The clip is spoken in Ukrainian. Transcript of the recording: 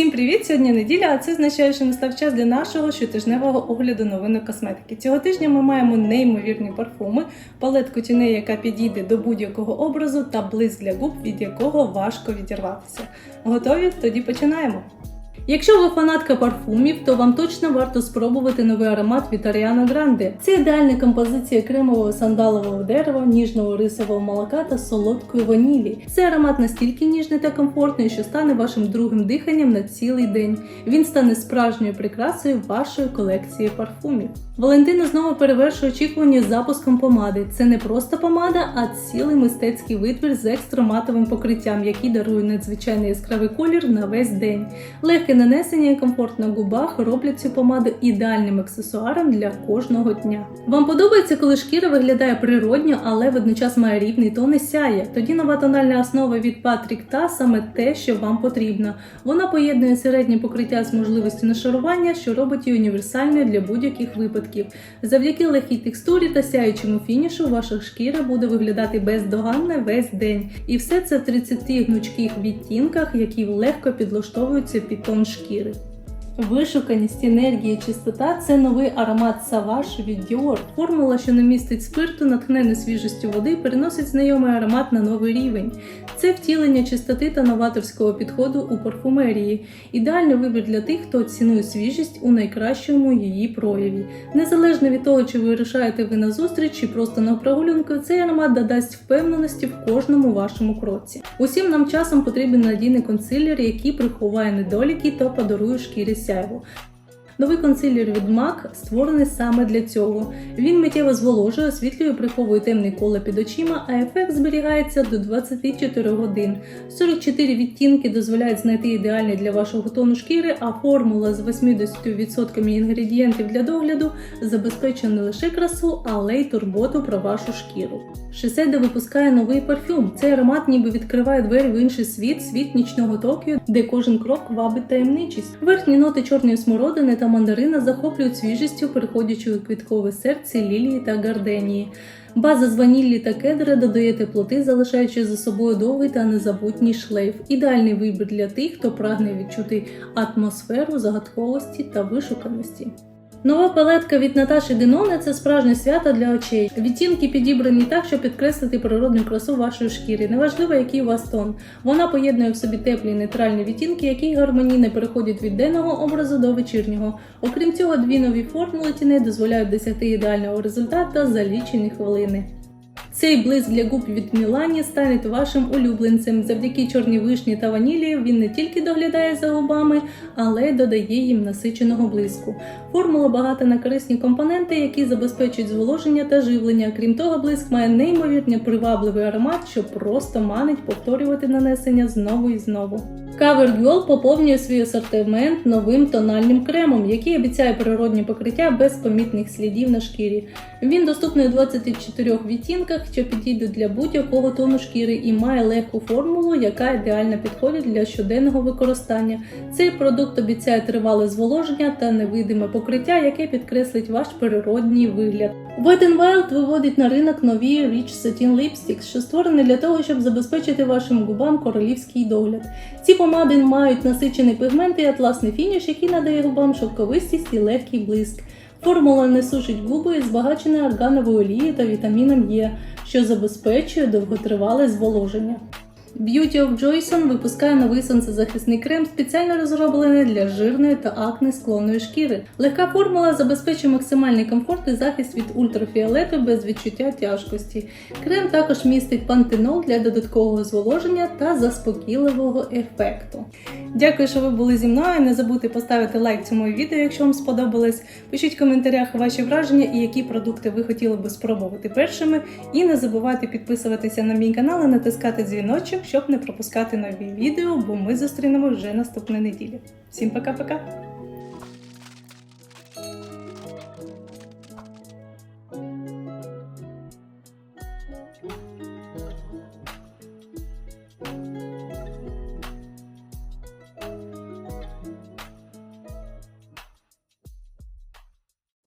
Всім привіт! Сьогодні неділя, а це означає, що настав час для нашого щотижневого огляду новинок косметики. Цього тижня ми маємо неймовірні парфуми, палетку тіней, яка підійде до будь-якого образу, та блиск для губ, від якого важко відірватися. Готові? Тоді починаємо! Якщо ви фанатка парфумів, то вам точно варто спробувати новий аромат від Ariana Grande. Це ідеальна композиція кремового сандалового дерева, ніжного рисового молока та солодкої ванілі. Цей аромат настільки ніжний та комфортний, що стане вашим другим диханням на цілий день. Він стане справжньою прикрасою вашої колекції парфумів. Валентина знову перевершує очікування з запуском помади. Це не просто помада, а цілий мистецький витвір з екстраматовим покриттям, який дарує надзвичайний яскравий колір на весь день. Легке нанесення і комфорт на губах роблять цю помаду ідеальним аксесуаром для кожного дня. Вам подобається, коли шкіра виглядає природньо, але водночас має рівний тон і сяє. Тоді нова тональна основа від Patrick та саме те, що вам потрібно. Вона поєднує середнє покриття з можливістю нашарування, що робить її універсальною для будь-яких випадків. Завдяки легкій текстурі та сяючому фінішу ваша шкіра буде виглядати бездоганно весь день. І все це в 30 гнучких відтінках, які легко підлаштовуються під тон шкіри. Вишуканість, енергія, чистота це новий аромат Savage від Dior. Формула, що не містить спирту, натхнене свіжістю води, переносить знайомий аромат на новий рівень. Це втілення чистоти та новаторського підходу у парфумерії. Ідеальний вибір для тих, хто цінує свіжість у найкращому її прояві. Незалежно від того, чи вирішаєте ви на зустріч, чи просто на прогулянку, цей аромат додасть впевненості в кожному вашому кроці. Усім нам часом потрібен надійний консилер, який приховає недоліки та подарує шкірі চাইব Новий консилер від MAC створений саме для цього. Він миттєво зволожує, освітлює, приховує темний коло під очима, а ефект зберігається до 24 годин. 44 відтінки дозволяють знайти ідеальний для вашого тону шкіри, а формула з 80% інгредієнтів для догляду забезпечує не лише красу, але й турботу про вашу шкіру. Шиседа випускає новий парфюм. Цей аромат ніби відкриває двері в інший світ, світ нічного Токіо, де кожен крок вабить таємничість. Верхні ноти чорної смородини та мандарина захоплюють свіжістю, переходячи у квіткове серце лілії та гарденії. База з ваніллі та кедра додає теплоти, залишаючи за собою довгий та незабутній шлейф. Ідеальний вибір для тих, хто прагне відчути атмосферу загадковості та вишуканості. Нова палетка від Наташі Деноне це справжнє свято для очей. Відтінки підібрані так, щоб підкреслити природну красу вашої шкіри. Неважливо, який у вас тон. Вона поєднує в собі теплі нейтральні відтінки, які гармонійно переходять від денного образу до вечірнього. Окрім цього, дві нові формули тіней дозволяють досягти ідеального результату за лічені хвилини. Цей блиск для губ від Мілані стане вашим улюбленцем. Завдяки чорній вишні та ванілі він не тільки доглядає за губами, але й додає їм насиченого блиску. Формула багата на корисні компоненти, які забезпечують зволоження та живлення. Крім того, блиск має неймовірно привабливий аромат, що просто манить повторювати нанесення знову і знову. CoverGirl поповнює свій асортимент новим тональним кремом, який обіцяє природні покриття без помітних слідів на шкірі. Він доступний у 24 відтінках, що підійдуть для будь-якого тону шкіри і має легку формулу, яка ідеально підходить для щоденного використання. Цей продукт обіцяє тривале зволоження та невидиме покриття, яке підкреслить ваш природній вигляд. Wet n Wild виводить на ринок нові Rich Satin Lipsticks, що створені для того, щоб забезпечити вашим губам королівський догляд. Ці помади мають насичений пігмент і атласний фініш, який надає губам шовковистість і легкий блиск. Формула не сушить губи і збагачена органовою олією та вітаміном Е, що забезпечує довготривале зволоження. Beauty of Joyson випускає новий сонцезахисний крем, спеціально розроблений для жирної та акне склонної шкіри. Легка формула забезпечує максимальний комфорт і захист від ультрафіолету без відчуття тяжкості. Крем також містить пантенол для додаткового зволоження та заспокійливого ефекту. Дякую, що ви були зі мною. Не забудьте поставити лайк цьому відео, якщо вам сподобалось. Пишіть в коментарях ваші враження і які продукти ви хотіли би спробувати першими. І не забувайте підписуватися на мій канал і натискати дзвіночок, щоб не пропускати нові відео, бо ми зустрінемо вже наступної неділі. Всім пока-пока!